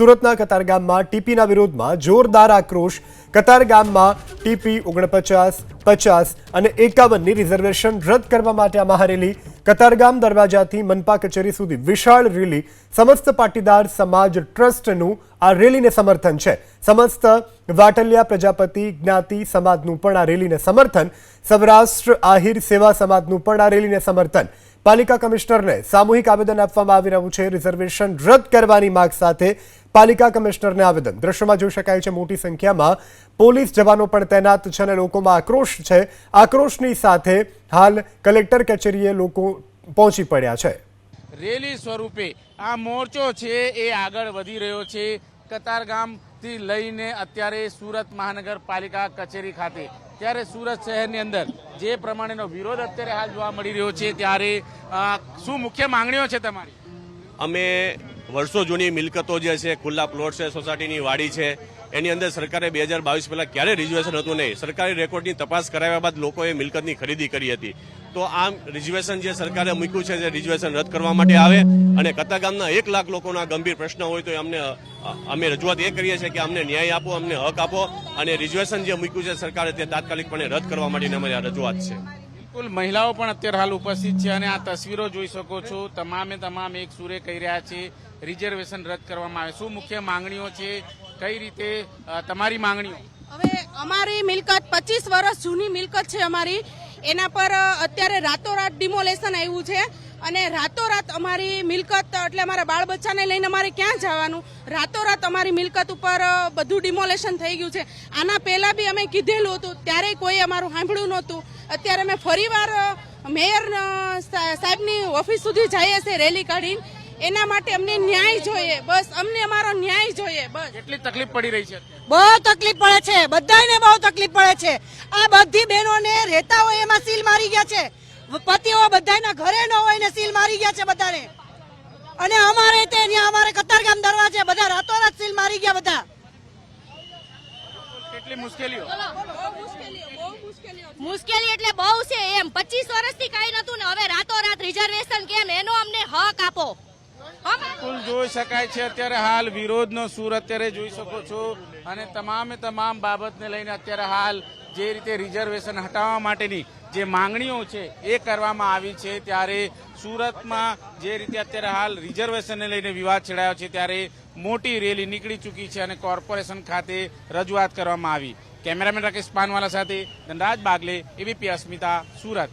સુરતના કતારગામમાં ટીપીના વિરોધમાં જોરદાર આક્રોશ. કતારગામમાં ટીપી ઓગણપચાસ, પચાસ અને એકાવનની રિઝર્વેશન રદ કરવા માટે મહારેલી. કતારગામ દરવાજાથી મનપા કચેરી સુધી વિશાળ રેલી. સમસ્ત પાટીદાર સમાજ ટ્રસ્ટનું આ રેલીને સમર્થન છે. સમસ્ત વાટલિયા પ્રજાપતિ જ્ઞાતિ સમાજનું પણ આ રેલીને સમર્થન. સૌરાષ્ટ્ર આહિર સેવા સમાજનું પણ આ રેલીને સમર્થન. પાલિકા કમિશનરને સામૂહિક આવેદન આપવામાં આવી રહ્યું છે. રિઝર્વેશન રદ કરવાની માંગ સાથે પાલિકા કમિશનરને આવેદન. દ્રશ્યમાં જોઈ શકાય છે મોટી સંખ્યામાં પોલીસ જવાનો પણ તૈનાત છે અને લોકોમાં આક્રોશ છે. આક્રોશની સાથે હાલ કલેક્ટર કચેરીએ લોકો પહોંચી પડ્યા છે. રેલી સ્વરૂપે આ મોરચો છે એ આગળ વધી રહ્યો છે. કતારગામથી લઈને અત્યારે સુરત મહાનગરપાલિકા કચેરી ખાતે. ત્યારે સુરત શહેરની અંદર જે પ્રમાણેનો વિરોધ અત્યારે હાલ જોવા મળી રહ્યો છે ત્યારે શું મુખ્ય માંગણીઓ છે તમારી? અમે વર્ષો જૂની મિલકતો જે છે, ખુલ્લા પ્લોટ છે, સોસાયટીની વાડી છે, એની અંદર સરકારે બે હજાર બાવીસ પહેલાં ક્યારે રિઝર્વેશન હતું નહીં? સરકારી રેકોર્ડની તપાસ કરાવ્યા બાદ લોકોએ મિલકતની ખરીદી કરી હતી. તો આમ રિઝર્વેશન જે સરકારે મૂક્યું છે, જે રિઝર્વેશન રદ કરવા માટે આવે અને કતાગામના એક લાખ લોકોના ગંભીર પ્રશ્ન હોય તો અમને અમે રજૂઆત એ કરીએ છીએ કે અમને ન્યાય આપો, અમને હક આપો અને રિઝર્વેશન જે મૂક્યું છે સરકારે તે તાત્કાલિકપણે રદ કરવા માટેની અમારી આ રજૂઆત છે. બિલકુલ, મહિલાઓ પણ અત્યારે હાલ ઉપસ્થિત છે અને આ તસવીરો જોઈ શકો છો. તમામે તમામ એક સુરે કહી રહ્યા છે રિઝર્વેશન રદ કરવામાં આવે. શું મુખ્ય માંગણીઓ છે? કઈ રીતે તમારી માંગણીઓ? હવે અમારી મિલકત પચીસ વર્ષ જૂની મિલકત છે અમારી. એના પર અત્યારે રાતોરાત ડિમોલેશન આવ્યું છે. અને રાતોરાત અમારી મિલકત, એટલે અમારા બાળ બચ્ચાને લઈને અમારે ક્યાં જવાનું? રાતોરાત અમારી મિલકત ઉપર બધું ડિમોલેશન થઈ ગયું છે. આના પહેલાં બી અમે કીધેલું હતું. ત્યારે કોઈ અમારું સાંભળ્યું નહોતું. અત્યારે અમે ફરીવાર મેયર સાહેબની ઓફિસ સુધી જઈએ છીએ રેલી કાઢીને. એના માટે અમને ન્યાય જોઈએ. બસ અમને અમારો ન્યાય જોઈએ બસ. કેટલી તકલીફ પડી રહી છે બહુ તકલીફ પડે છે. બધાને બહુ તકલીફ પડે છે. આ બધી બહેનોને રહેતા હોય એમાં સીલ મારી ગયા છે. પતિઓ બધાના ઘરે ન હોય ને સીલ મારી ગયા છે બધાને. અને અમારે તે અમારે કતારગામ દરવાજે બધા રાતોરાત સીલ મારી ગયા બધા. કેટલી મુશ્કેલીઓ? મુશ્કેલી એટલે બહુ છે એમ. પચીસ વર્ષથી કઈ નતું ને હવે રાતોરાત રિઝર્વેશન કેમ? એનો અમને હક આપો. બિલકુલ જોઈ શકાય છે. અત્યારે હાલ વિરોધનો સૂર અત્યારે જોઈ શકો છો. અને તમામે તમામ બાબતને લઈને અત્યારે હાલ જે રીતે રિઝર્વેશન હટાવવા માટેની જે માંગણીઓ છે એ કરવામાં આવી છે. ત્યારે સુરતમાં જે રીતે અત્યારે હાલ રિઝર્વેશનને લઈને વિવાદ છેડાયો છે, ત્યારે મોટી રેલી નીકળી ચૂકી છે અને કોર્પોરેશન ખાતે રજૂઆત કરવામાં આવી. કેમેરામેન રાકેશ પાનવાલા સાથે ધનરાજ બાગલે, એબીપી અસ્મિતા, સુરત.